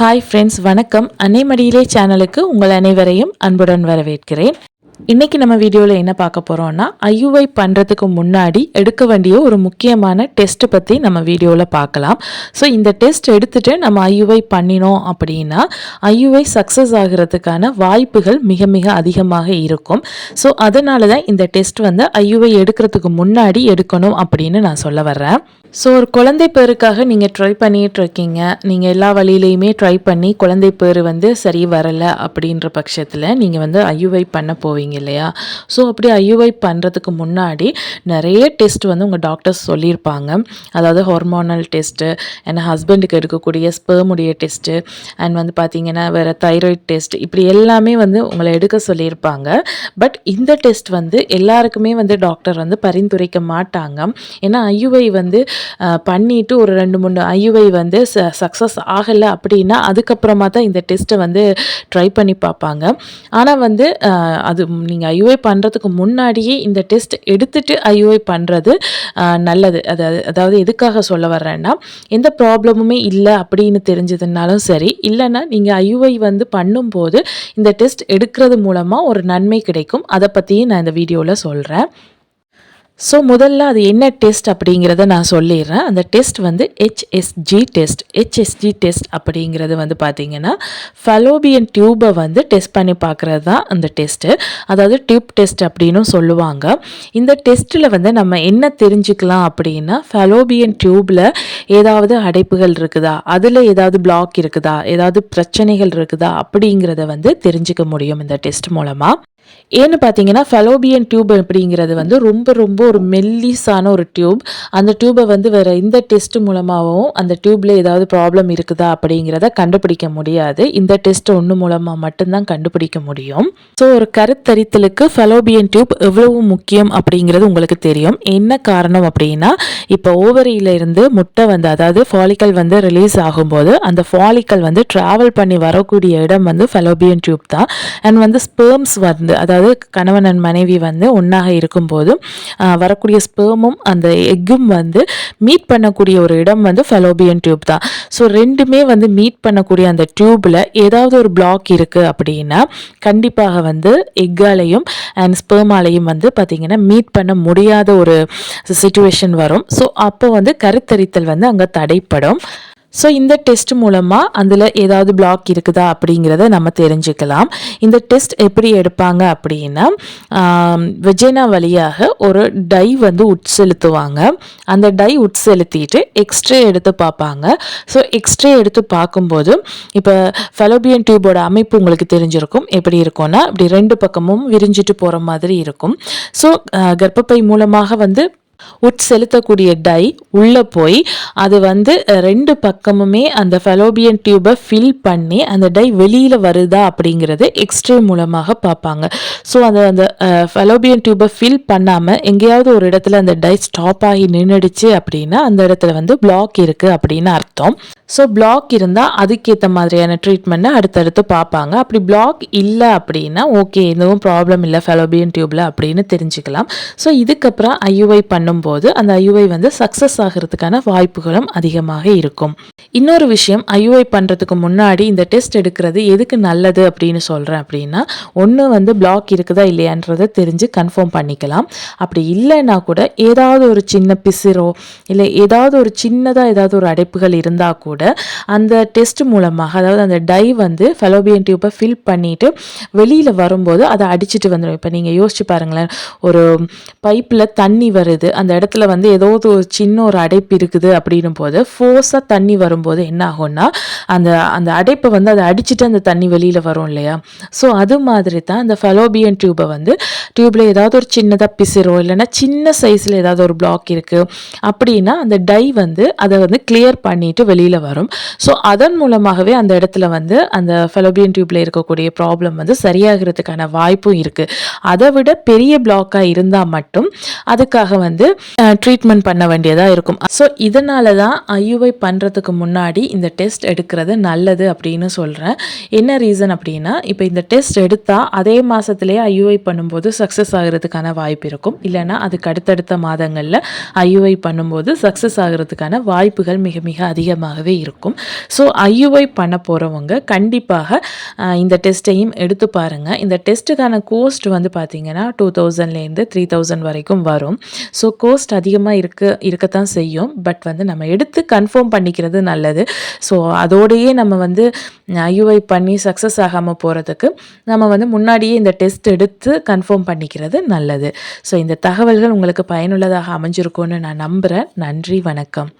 Hi friends வணக்கம். அன்னை மடியிலே சேனலுக்கு உங்கள் அனைவரையும் அன்புடன் வரவேற்கிறேன். இன்னைக்கு நம்ம வீடியோவில் என்ன பார்க்க போகிறோம்னா ஐயுஐ பண்ணுறதுக்கு முன்னாடி எடுக்க வேண்டிய ஒரு முக்கியமான டெஸ்ட் பற்றி நம்ம வீடியோவில் பார்க்கலாம். ஸோ இந்த டெஸ்ட் எடுத்துட்டு நம்ம ஐயுஐ பண்ணினோம் அப்படின்னா ஐயுஐ சக்ஸஸ் ஆகிறதுக்கான வாய்ப்புகள் மிக மிக அதிகமாக இருக்கும். ஸோ அதனால தான் இந்த டெஸ்ட் வந்து ஐயுஐ எடுக்கிறதுக்கு முன்னாடி எடுக்கணும் அப்படின்னு நான் சொல்ல வர்றேன். ஸோ ஒரு குழந்தை பேருக்காக நீங்கள் ட்ரை பண்ணிகிட்ருக்கீங்க இருக்கீங்க நீங்கள் எல்லா வழியிலையுமே ட்ரை பண்ணி குழந்தை பேர் வந்து சரி வரலை அப்படின்ற பட்சத்தில் நீங்கள் வந்து ஐயுவை பண்ண போவீங்க இல்லையா? ஸோ அப்படி ஐயுவை பண்ணுறதுக்கு முன்னாடி நிறைய டெஸ்ட் வந்து உங்கள் டாக்டர்ஸ் சொல்லியிருப்பாங்க. அதாவது ஹார்மோனல் டெஸ்ட்டு அண்ட் ஹஸ்பண்டுக்கு எடுக்கக்கூடிய ஸ்பேமுடைய டெஸ்ட்டு அண்ட் வந்து பார்த்திங்கன்னா வேறு தைராய்டு டெஸ்ட் இப்படி எல்லாமே வந்து உங்களை எடுக்க சொல்லியிருப்பாங்க. பட் இந்த டெஸ்ட் வந்து எல்லாருக்குமே வந்து டாக்டர் வந்து பரிந்துரைக்க மாட்டாங்க. ஏன்னா ஐயுவை வந்து பண்ணிவிட்டு ஒரு ரெண்டு மூணு ஐயுவை வந்து சக்ஸஸ் ஆகலை அப்படின்னா அதுக்கப்புறமா தான் இந்த டெஸ்ட்டை வந்து ட்ரை பண்ணி பார்ப்பாங்க. ஆனால் வந்து அது நீங்கள் ஐயுவை பண்ணுறதுக்கு முன்னாடியே இந்த டெஸ்ட் எடுத்துட்டு ஐயுவை பண்ணுறது நல்லது. அதாவது அதாவது எதுக்காக சொல்ல வர்றேன்னா எந்த ப்ராப்ளமுமே இல்லை அப்படின்னு தெரிஞ்சதுனாலும் சரி இல்லைன்னா நீங்கள் ஐயுவை வந்து பண்ணும்போது இந்த டெஸ்ட் எடுக்கிறது மூலமாக ஒரு நன்மை கிடைக்கும். அதை பற்றியும் நான் இந்த வீடியோவில் சொல்கிறேன் ஸோ முதல்ல அது என்ன டெஸ்ட் அப்படிங்கிறத நான் சொல்லிடுறேன். அந்த டெஸ்ட் வந்து ஹெச்எஸ்ஜி டெஸ்ட் ஹெச்எஸ்ஜி டெஸ்ட் அப்படிங்கிறது வந்து பார்த்திங்கன்னா ஃபலோபியன் டியூபை வந்து டெஸ்ட் பண்ணி பார்க்குறது தான் அந்த டெஸ்ட்டு அதாவது டியூப் டெஸ்ட் அப்படின்னு சொல்லுவாங்க. இந்த டெஸ்ட்டில் வந்து நம்ம என்ன தெரிஞ்சுக்கலாம் அப்படின்னா ஃபலோபியன் டியூப்பில் ஏதாவது அடைப்புகள் இருக்குதா? அதில் ஏதாவது பிளாக் இருக்குதா? ஏதாவது பிரச்சனைகள் இருக்குதா? அப்படிங்கிறத வந்து தெரிஞ்சுக்க முடியும் இந்த டெஸ்ட் மூலமாக ஏன்னு பார்த்தீங்கன்னா ஃபெலோபியன் டியூப் அப்படிங்கிறது வந்து ரொம்ப ரொம்ப ஒரு மெல்லிஸான ஒரு டியூப் அந்த டியூபை வந்து வேறு இந்த டெஸ்ட் மூலமாகவும் அந்த டியூப்பில் ஏதாவது ப்ராப்ளம் இருக்குதா அப்படிங்கிறத கண்டுபிடிக்க முடியாது. இந்த டெஸ்ட் ஒன்று மூலமாக மட்டும்தான் கண்டுபிடிக்க முடியும். ஸோ ஒரு கருத்தரித்தலுக்கு ஃபெலோபியன் டியூப் எவ்வளவு முக்கியம் அப்படிங்கிறது உங்களுக்கு தெரியும். என்ன காரணம் அப்படின்னா இப்போ ஓவரியிலிருந்து முட்டை வந்து அதாவது ஃபாலிக்கல் வந்து ரிலீஸ் ஆகும்போது அந்த ஃபாலிக்கல் வந்து ட்ராவல் பண்ணி வரக்கூடிய இடம் வந்து ஃபெலோபியன் டியூப் தான். அண்ட் வந்து ஸ்பெர்ம்ஸ் வந்து அதாவது கணவன் அண்ட் மனைவி வந்து ஒன்றாக இருக்கும்போது வரக்கூடிய ஸ்பெர்மும் அந்த எக்கும் வந்து மீட் பண்ணக்கூடிய ஒரு இடம் வந்து ஃபெலோபியன் டியூப் தான். ஸோ ரெண்டுமே வந்து மீட் பண்ணக்கூடிய அந்த டியூப்பில் ஏதாவது ஒரு பிளாக் இருக்குது அப்படின்னா கண்டிப்பாக வந்து எக்காலையும் அண்ட் ஸ்பெர்மாலையும் வந்து பார்த்திங்கன்னா மீட் பண்ண முடியாத ஒரு சுச்சுவேஷன் வரும். ஸோ அப்போ வந்து கருத்தரித்தல் வந்து அங்கே தடைப்படும். ஸோ இந்த டெஸ்ட் மூலமாக அதில் ஏதாவது பிளாக் இருக்குதா அப்படிங்கிறத நம்ம தெரிஞ்சுக்கலாம். இந்த டெஸ்ட் எப்படி எடுப்பாங்க அப்படின்னா வெஜைனா வழியாக ஒரு டை வந்து உட்செலுத்துவாங்க அந்த டை உட்செலுத்திட்டு எக்ஸ்ரே எடுத்து பார்ப்பாங்க. ஸோ எக்ஸ்ரே எடுத்து பார்க்கும்போது இப்போ ஃபெலோபியன் டியூபோட அமைப்பு உங்களுக்கு தெரிஞ்சிருக்கும். எப்படி இருக்கும்னா இப்படி ரெண்டு பக்கமும் விரிஞ்சிட்டு போகிற மாதிரி இருக்கும். ஸோ கர்ப்பப்பை மூலமாக வந்து உட்செலுத்தக்கூடிய டை உள்ளே போய் அது வந்து ரெண்டு பக்கமுமே அந்த ஃபெலோபியன் டியூபை ஃபில் பண்ணி அந்த டை வெளியில் வருதா அப்படிங்கிறது எக்ஸ்ரே மூலமாக பார்ப்பாங்க. ஸோ அந்த அந்த ஃபெலோபியன் டியூபை ஃபில் பண்ணாமல் எங்கேயாவது ஒரு இடத்துல அந்த டை ஸ்டாப் ஆகி நின்றுடுச்சு அப்படின்னா அந்த இடத்துல வந்து பிளாக் இருக்குது அப்படின்னு அர்த்தம். ஸோ பிளாக் இருந்தால் அதுக்கேற்ற மாதிரியான ட்ரீட்மெண்ட்டை அடுத்தடுத்து பார்ப்பாங்க. அப்படி பிளாக் இல்லை அப்படின்னா ஓகே எதுவும் ப்ராப்ளம் இல்லை ஃபெலோபியன் டியூப்பில் அப்படின்னு தெரிஞ்சுக்கலாம். ஸோ இதுக்கப்புறம் ஐயுஐ பண்ணும்போது அந்த ஐயுஐ வந்து சக்ஸஸ் ஆகிறதுக்கான வாய்ப்புகளும் அதிகமாக இருக்கும். இன்னொரு விஷயம் ஐயுஐ பண்ணுறதுக்கு முன்னாடி இந்த டெஸ்ட் எடுக்கிறது எதுக்கு நல்லது அப்படின்னு சொல்கிறேன் அப்படின்னா ஒன்று வந்து பிளாக் இருக்குதா இல்லையான்றதை தெரிஞ்சு கன்ஃபார்ம் பண்ணிக்கலாம். அப்படி இல்லைன்னா கூட ஏதாவது ஒரு சின்ன பிசிரோ இல்லை ஏதாவது ஒரு சின்னதாக ஏதாவது ஒரு அடைப்புகள் இருந்தால் கூட அந்த டெஸ்ட் மூலமாக அதாவது அந்த டை வந்து ஃபெலோபியன் டியூப்பை ஃபில் பண்ணிட்டு வெளியில் வரும்போது அதை அடிச்சிட்டு வந்துடும் இப்போ நீங்கள் யோசிச்சு பாருங்களேன் ஒரு பைப்பில் தண்ணி வருது அந்த இடத்துல வந்து ஏதோ ஒரு சின்ன ஒரு அடைப்பு இருக்குது அப்படின்னும் போது ஃபோர்ஸாக தண்ணி வரும்போது என்ன ஆகும்னா அந்த அந்த அடைப்பை வந்து அதை அடிச்சுட்டு அந்த தண்ணி வெளியில் வரும் இல்லையா? ஸோ அது மாதிரி தான் அந்த ஃபெலோபியன் டியூப்பை வந்து டியூப்பில் ஏதாவது ஒரு சின்னதாக பிசிரோ இல்லைன்னா சின்ன சைஸில் ஏதாவது ஒரு பிளாக் இருக்குது அப்படின்னா அந்த டை வந்து அதை வந்து கிளியர் பண்ணிவிட்டு வெளியில் வரும். வரும். ஸோ அதன் மூலமாகவே அந்த இடத்துல வந்து அந்த ஃபெலோபியன் டியூப்பில் இருக்கக்கூடிய ப்ராப்ளம் வந்து சரியாகிறதுக்கான வாய்ப்பும் இருக்குது அதை விட பெரிய பிளாக்காக இருந்தால் மட்டும் அதுக்காக வந்து ட்ரீட்மெண்ட் பண்ண வேண்டியதாக இருக்கும். ஸோ இதனால தான் ஐயுஐ பண்ணுறதுக்கு முன்னாடி இந்த டெஸ்ட் எடுக்கிறது நல்லது அப்படின்னு சொல்கிறேன் என்ன ரீசன் அப்படின்னா இப்போ இந்த டெஸ்ட் எடுத்தால் அதே மாதத்துலேயே ஐயுஐ பண்ணும்போது சக்ஸஸ் ஆகிறதுக்கான வாய்ப்பு இருக்கும். இல்லைன்னா அதுக்கு அடுத்தடுத்த மாதங்களில் ஐயுஐ பண்ணும்போது சக்ஸஸ் ஆகிறதுக்கான வாய்ப்புகள் மிக மிக அதிகமாகவே இருக்கும். ஸோ ஐயுஐ பண்ண போகிறவங்க கண்டிப்பாக இந்த டெஸ்ட்டையும் எடுத்து பாருங்கள் இந்த டெஸ்ட்டுக்கான கோஸ்ட் வந்து பார்த்தீங்கன்னா டூ தௌசண்ட்லேருந்து த்ரீ தௌசண்ட் வரைக்கும் வரும். ஸோ கோஸ்ட் அதிகமாக இருக்க இருக்கத்தான் செய்யும். பட் வந்து நம்ம எடுத்து கன்ஃபார்ம் பண்ணிக்கிறது நல்லது. ஸோ அதோடையே நம்ம வந்து ஐயுஐ பண்ணி சக்ஸஸ் ஆகாமல் போகிறதுக்கு நம்ம வந்து முன்னாடியே இந்த டெஸ்ட் எடுத்து கன்ஃபார்ம் பண்ணிக்கிறது நல்லது. ஸோ இந்த தகவல்கள் உங்களுக்கு பயனுள்ளதாக அமைஞ்சிருக்கும்னு நான் நம்புகிறேன் நன்றி வணக்கம்.